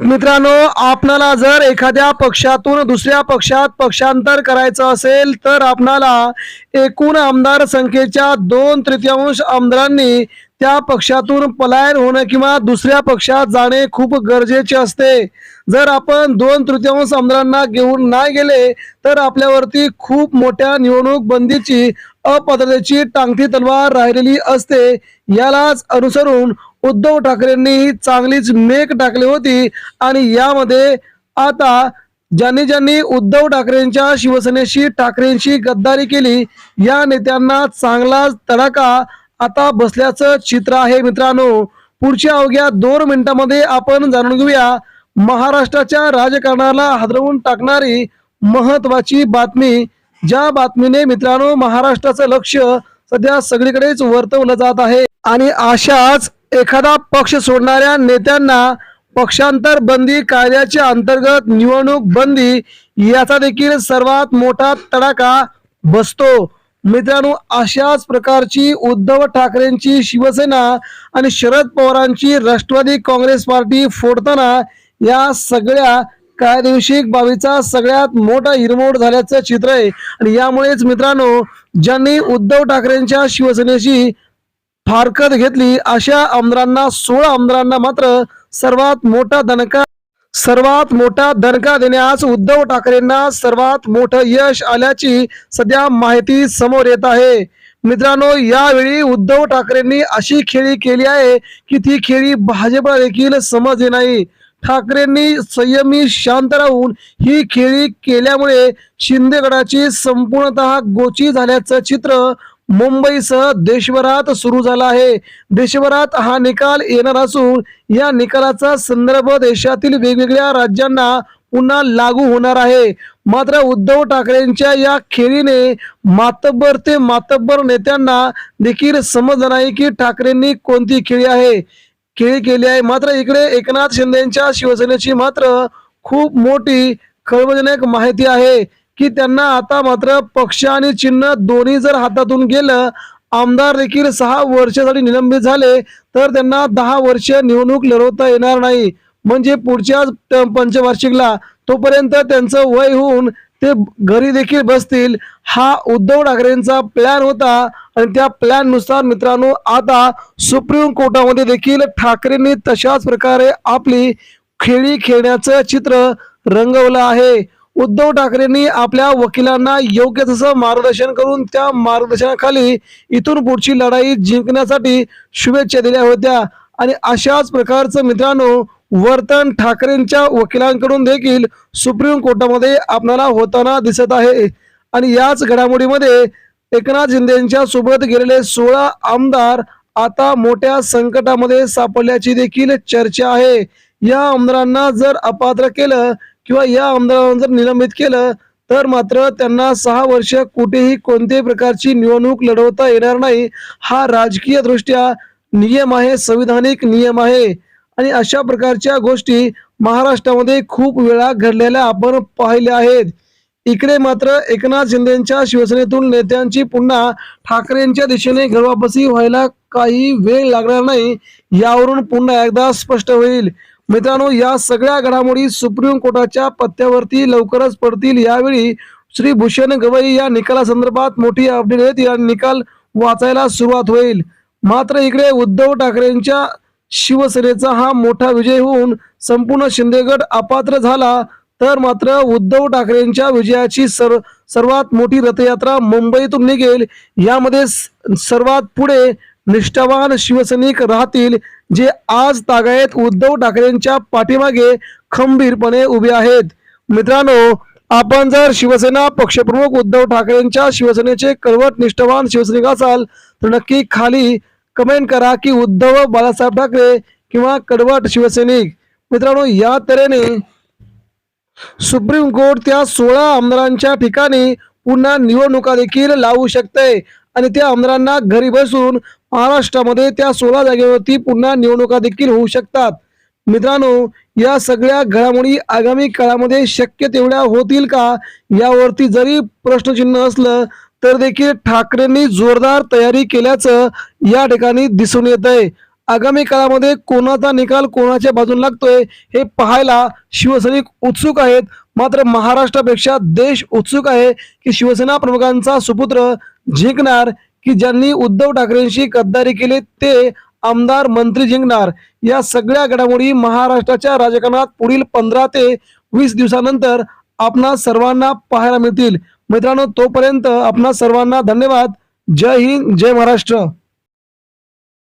मित्रांनो आपणाला जर एखाद्या पक्षातून दुसऱ्या पक्षात पक्षांतर करायचं असेल तर आपणाला एकूण आमदार संख्येच्या दोन तृतीयांश आमदारांनी त्या पक्षातून पलायन होणं किंवा दुसऱ्या पक्षात जाणे खूप गरजेचे असते. जर आपण दोन तृतीयांश आमदारांना घेऊन नाही गेले तर आपल्यावरती खूप मोठ्या निवडणूक बंदीची अपात्रतेची टांगती तलवार राहिलेली असते. यालाच अनुसरून उद्धव ठाकरेंनी चांगलीच मेक टाकली होती. आणि यामध्ये आता ज्यांनी ज्यांनी उद्धव ठाकरेंच्या शिवसेनेशी ठाकरेंशी गद्दारी केली या नेत्यांना चांगलाच तडाखा आता बसल्याचं चित्र आहे मित्रांनो. पुढच्या अवघ्या दोन मिनिटांमध्ये आपण जाणून घेऊया महाराष्ट्राच्या राजकारणाला हादरवून टाकणारी महत्वाची बातमी. ज्या बातमीने मित्रांनो महाराष्ट्राचं लक्ष सध्या सगळीकडेच वर्तवलं जात आहे. आणि अशाच एखादा पक्ष सोडणाऱ्या नेत्यांना पक्षांतर बंदी कायद्याच्या अंतर्गत निवडणूक बंदी याचा देखील सर्वात मोठा तडाखा बसतो. मित्रांनो अशाच प्रकारची उद्धव ठाकरेंची शिवसेना आणि शरद पवारांची राष्ट्रवादी काँग्रेस पार्टी फोडताना या सगळ्या कायदेशीर बाबीचा सगळ्यात मोठा हिरमोड झाल्याचं चित्र आहे. आणि यामुळेच मित्रांनो ज्यांनी उद्धव ठाकरेंच्या शिवसेनेशी फारकत घेतली. अशा आमदारांना सोळा आमदारांना मात्र सर्वात मोठा दणका सर्वात मोठा दणका देण्यास उद्धव ठाकरेंना सर्वात मोठं यश आल्याची सध्या माहिती समोर येत आहे. मित्रांनो यावेळी उद्धव ठाकरेंनी अशी खेळी केली आहे की ती खेळी भाजपला देखील समजली नाही. ठाकरेंनी संयमी शांत राहून ही खेळी केल्यामुळे शिंदेगडाची संपूर्णतः गोची झाल्याचं चित्र मुंबईसह देशभरात सुरू झाला आहे. देशभरात हा निकाल येणार असून या निकालाचा संदर्भ देशातील वेगवेगळ्या राज्यांना पुन्हा लागू होणार आहे. मात्र उद्धव ठाकरेंच्या या खेळीने मातब्बर ते मातब्बर नेत्यांना देखील समजलं नाही की ठाकरेंनी कोणती खेळी आहे. खेळी केली आहे. मात्र इकडे एकनाथ शिंदेच्या शिवसेनेची मात्र खूप मोठी खळबळजनक माहिती आहे. की त्यांना आता मात्र पक्ष आणि चिन्ह दोन्ही जर हातातून गेलं आमदार देखील सहा वर्षासाठी निलंबित झाले तर त्यांना दहा वर्ष निवडणूक लढवता येणार नाही. म्हणजे पुढच्या पंचवार्षिकला तोपर्यंत त्यांचं वय होऊन ते घरी देखील बसतील. हा उद्धव ठाकरेंचा प्लॅन होता आणि त्या प्लॅननुसार मित्रांनो आता सुप्रीम कोर्टामध्ये देखील ठाकरेंनी तशाच प्रकारे आपली खेळी खेळण्याचं चित्र रंगवलं आहे. उद्धव ठाकरेंनी आपल्या वकिलांना योग्य तसं मार्गदर्शन करून त्या मार्गदर्शनाखाली इथून पुढची लढाई जिंकण्यासाठी शुभेच्छा दिल्या होत्या. आणि अशाच प्रकारचं मित्रांनो वर्तन ठाकरेंच्या वकिलांकडून देखील सुप्रीम कोर्टामध्ये आपल्याला होताना दिसत आहे. आणि याच घडामोडीमध्ये एकनाथ शिंदेच्या सोबत गेलेले सोळा आमदार आता मोठ्या संकटामध्ये सापडल्याची देखील चर्चा आहे. या आमदारांना जर अपात्र केलं किंवा या आमदारांना जर निलंबित केलं तर मात्र त्यांना सहा वर्ष कुठेही कोणत्याही प्रकारची निवडणूक लढवता येणार नाही. हा राजकीय दृष्ट्या नियम आहे संविधानिक नियम आहे. आणि अशा प्रकारच्या गोष्टी महाराष्ट्रामध्ये खूप वेळा घडलेल्या आपण पाहिल्या आहेत. इकडे मात्र एकनाथ शिंदेच्या शिवसेनेतून नेत्यांची पुन्हा ठाकरेंच्या दिशेने घरवापसी व्हायला काही वेळ लागणार नाही यावरून पुन्हा एकदा स्पष्ट होईल. मित्रांनो या सगळ्या घडामोडी सुप्रीम कोर्टाच्या पत्त्यावरती लवकरच पडतील. यावेळी श्री भूषण गवई या निकालासंदर्भात मोठी अपडेट येत या निकाल वाचायला सुरुवात होईल. मात्र इकडे उद्धव ठाकरेंच्या शिवसेनेचा हा मोठा विजय होऊन संपूर्ण शिंदेगड अपात्र झाला. तर मात्र उद्धव ठाकरेंच्या विजयाची सर्व सर्वात मोठी रथयात्रा मुंबईतून निघेल. यामध्ये स- सर्वात पुढे निष्ठावान शिवसैनिक राहतील जे आज तागायत उद्धव ठाकरेंच्या पाठीमागे खंबीरपणे उभे आहेत. मित्रांनो आपण जर शिवसेना पक्षप्रमुख उद्धव ठाकरेंच्या शिवसेनेचे कळवट निष्ठावान शिवसैनिक असाल तर नक्की खाली कमेंट करा की उद्धव बाळासाहेब ठाकरे किंवा कडवट शिवसैनिक. मित्रांनो या तऱ्हेने सुप्रीम कोर्ट त्या सोळा आमदारांच्या ठिकाणी पुन्हा निवडणुका देखील लावू शकते आणि त्या आमदारांना घरी बसून महाराष्ट्रामध्ये त्या सोळा जागेवरती पुन्हा निवडणुका देखील होऊ शकतात. मित्रांनो या सगळ्या घडामोडी आगामी काळामध्ये शक्य तेवढ्या होतील का? यावरती जरी प्रश्नचिन्ह असलं तर देखील ठाकरेंनी जोरदार तयारी केल्याचं या ठिकाणी दिसून येत आहे आगामी काळामध्ये कोणाचा निकाल कोणाच्या बाजून लागतोय हे पाहायला शिवसैनिक उत्सुक आहेत. मात्र महाराष्ट्रापेक्षा देश उत्सुक आहे की शिवसेना प्रमुखांचा सुपुत्र जिंकणार की ज्यांनी उद्धव ठाकरेंशी गद्दारी केली ते आमदार मंत्री जिंकणार. या सगळ्या घडामोडी महाराष्ट्राच्या राजकारणात पुढील पंधरा ते वीस दिवसानंतर आपणा सर्वांना पाहायला मिळतील. मित्रांनो तोपर्यंत आपणा सर्वांना धन्यवाद. जय हिंद जय महाराष्ट्र.